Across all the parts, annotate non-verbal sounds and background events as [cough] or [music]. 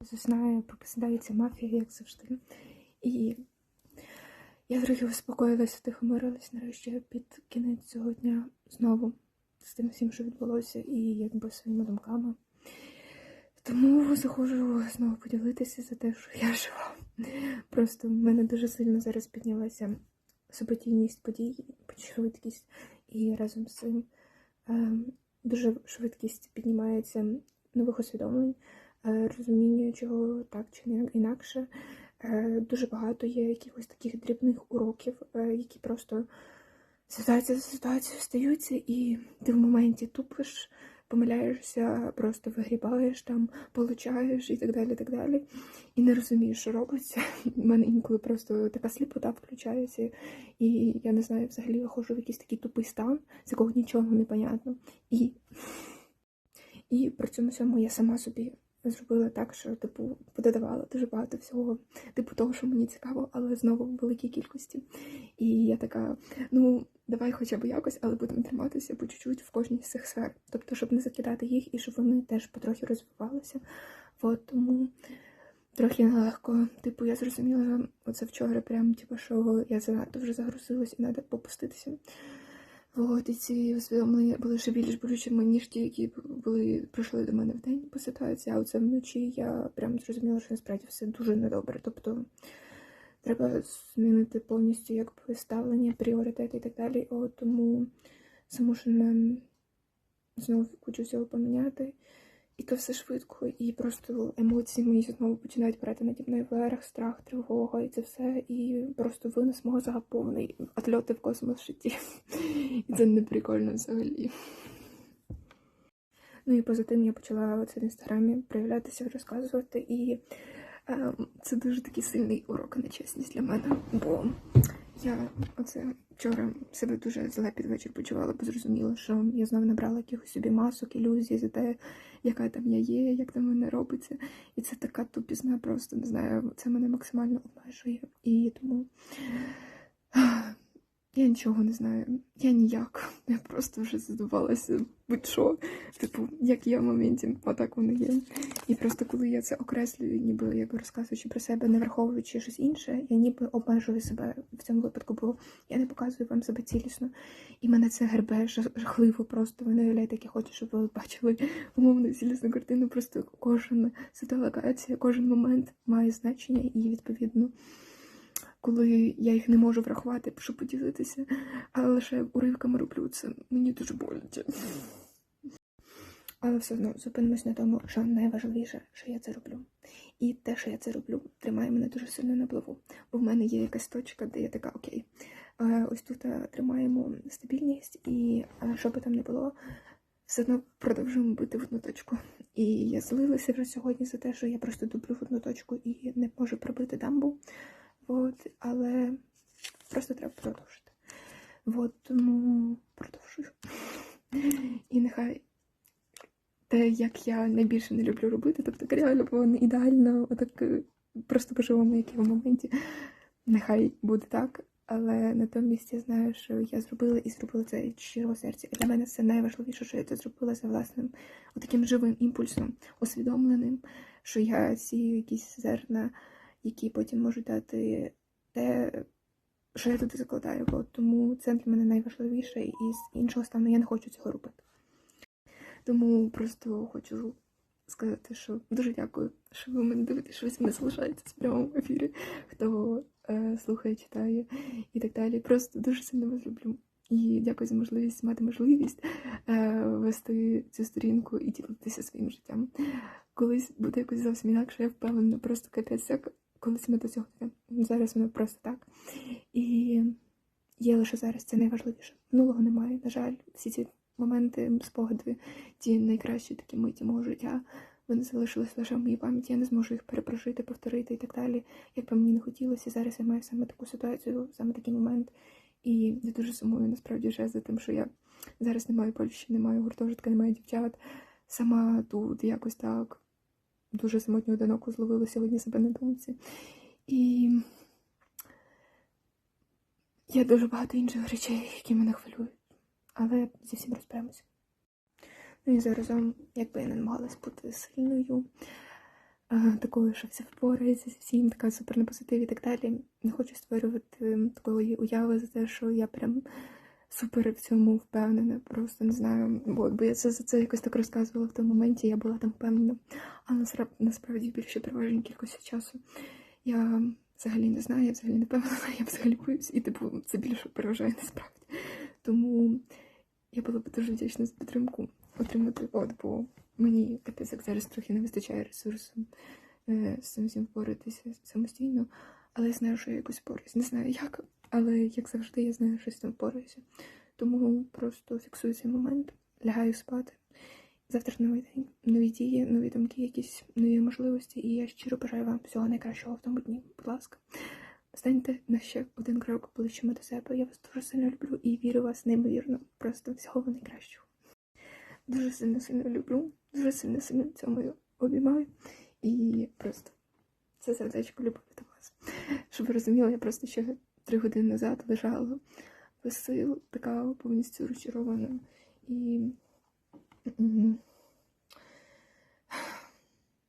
Заснає, прокидається мафія, як завжди. І я трохи успокоїлася, тихомирилась нарешті під кінець цього дня знову з тим всім, що відбулося, і якби своїми думками. Тому заходжу знову поділитися за те, що я жива. Просто в мене дуже сильно зараз піднялася суботійність подій, швидкість, і разом з цим е, дуже швидкість піднімається нових усвідомлень, розуміння, чого так чи не інакше. Е, дуже багато є якихось таких дрібних уроків, е, які просто ситуація за ситуацією стаються, і ти в моменті тупиш, помиляєшся, просто вигрібаєш там, получаєш і так далі. так далі. І не розумієш, що робиться. У мене інколи просто така сліпота включається, і я не знаю, взагалі виходжу в якийсь такий тупий стан, з якого нічого не понятно. І, і при цьому всьому я сама собі зробила так, що типу пододавала дуже багато всього, типу того, що мені цікаво, але знову в великій кількості. І я така, ну давай хоча б якось, але будемо триматися по чуть-чуть в кожній з цих сфер. Тобто, щоб не закидати їх і щоб вони теж потрохи розвивалися. От тому трохи нелегко. Типу, я зрозуміла оце вчора, прям типу, що я занадто вже загрузилась і треба попуститися. От, і ці усвідомлення були ще більш болючими, ніж ті, які були прийшли до мене в день по ситуації, а оце вночі я прям зрозуміла, що насправді все дуже недобре. Тобто треба змінити повністю якби ставлення, пріоритети і так далі. О, тому замушена знову кучу всього поміняти. І то все швидко, і просто емоції мої знову починають брати наді мною вверх, страх, тривога, і це все. І просто винос мого загаповний отльоти в космос в житті. [laughs] І це не прикольно взагалі. Ну і поза тим я почала в інстаграмі проявлятися, розказувати. І це дуже такий сильний урок на чесність для мене. Бо я оце вчора себе дуже зле під вечір почувала, бо зрозуміла, що я знову набрала якихось собі масок, ілюзій за те, яка там я є, як там мене робиться. І це така тупізна, просто не знаю, це мене максимально обмежує. І тому я нічого не знаю. Я ніяк. Я просто вже задувалася будь-що. Типу, як є в моменті, отак воно є. І просто коли я це окреслюю, ніби як розказуючи про себе, не враховуючи щось інше, я ніби обмежую себе в цьому випадку, бо я не показую вам себе цілісно. І мене це гербе жахливо просто. Ви не уявляєте, як я хочу, щоб ви бачили умовну цілісну картину. Просто кожна ситуація, кожен момент має значення і відповідно. Коли я їх не можу врахувати, щоб поділитися, але лише уривками роблю це. Мені дуже боляче. Але все одно зупинимось на тому, що найважливіше, що я це роблю. І те, що я це роблю, тримає мене дуже сильно на плаву. Бо в мене є якась точка, де я така окей. Ось тут е, тримаємо стабільність, і е, що би там не було, все одно продовжуємо бити в одну точку. І я злилася вже сьогодні за те, що я просто дуплю в одну точку і не можу пробити дамбу. От, але просто треба продовжити. От, тому продовжую. І нехай те, як я найбільше не люблю робити, тобто реально не ідеально, отак е, просто по-живому, як моменті. Нехай буде так, але натомість я знаю, що я зробила і зробила це від щирого серця. І для мене це найважливіше, що я це зробила за власним таким живим імпульсом, усвідомленим, що я сію якісь зерна, які потім можуть дати те, що я туди закладаю. От тому це для мене найважливіше, і з іншого стану я не хочу цього робити. Тому просто хочу сказати, що дуже дякую, що ви мене дивитесь, що ви мене залишаєтесь в прямому ефірі, хто е, слухає, читає і так далі. Просто дуже сильно вас люблю. І дякую за можливість мати можливість е, вести цю сторінку і ділитися своїм життям. Колись буде якось зовсім інакше, я впевнена, просто капець, як колись ми до цього зараз воно просто так. І є лише зараз це найважливіше. Минулого немає. На жаль, всі ці моменти, спогади, ті найкращі такі миті мого життя. Вони залишились лише в моїй пам'яті, я не зможу їх перепрожити, повторити і так далі. Як би мені не хотілося, зараз я маю саме таку ситуацію, саме такий момент. І я дуже сумую насправді вже за тим, що я зараз не маю Польщі, не маю гуртожитка, не маю дівчат. Сама тут якось так дуже самотньо одиноко зловила сьогодні себе на думці. І є дуже багато інших речей, які мене хвилюють. Але зі всім розберемося. Ну і заразом, якби я не намагалась бути сильною, такою, що все впорається зі всім, така супер на позитиві і так далі. Не хочу створювати такої уяви за те, що я прям супер в цьому впевнена. Просто не знаю. От, бо я це за це якось так розказувала в тому моменті, я була там впевнена. А насправді більше тривожній кількості часу. Я взагалі не знаю, я взагалі не певна, я взагалі боюсь, і типу це більше переважає насправді. Тому я була б дуже вдячна за підтримку отримати, от, бо мені капець як зараз трохи не вистачає ресурсу е, з цим всім впоратися самостійно, але я знаю, що я якось впораюсь. Не знаю як, але як завжди, я знаю, що з цим впораюся. Тому просто фіксую цей момент, лягаю спати. Завтра новий день, нові дії, нові думки, якісь нові можливості, і я щиро бажаю вам всього найкращого в тому дні. Будь ласка, станьте на ще один крок ближчими до себе. Я вас дуже сильно люблю і вірю вас неймовірно. Просто всього найкращого. Дуже сильно сильно люблю, дуже сильно сильно цьому обіймаю. І просто це сердечко любові до вас. Щоб ви розуміли, я просто ще три години назад лежала без сил, така повністю розчарована. І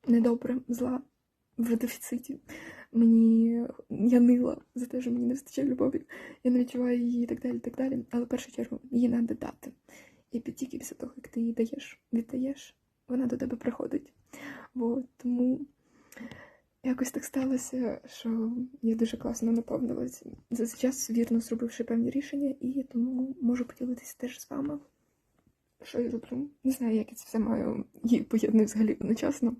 недобре, зла, в дефіциті. Мені я нила за те, що мені не вистачає любові. Я не відчуваю її і так далі, і так далі. Але в першу чергу її треба дати. І тільки після того, як ти її даєш, віддаєш, вона до тебе приходить. От, тому якось так сталося, що я дуже класно наповнилася за цей час, вірно зробивши певні рішення, і тому можу поділитися теж з вами. Що я роблю? Не знаю, як я це все маю і поєдную взагалі одночасно,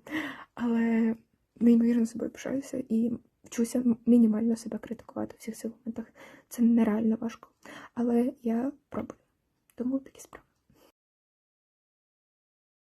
але неймовірно собою пишаюся і вчуся мінімально себе критикувати в всіх цих моментах. Це нереально важко, але я пробую. Тому такі справи.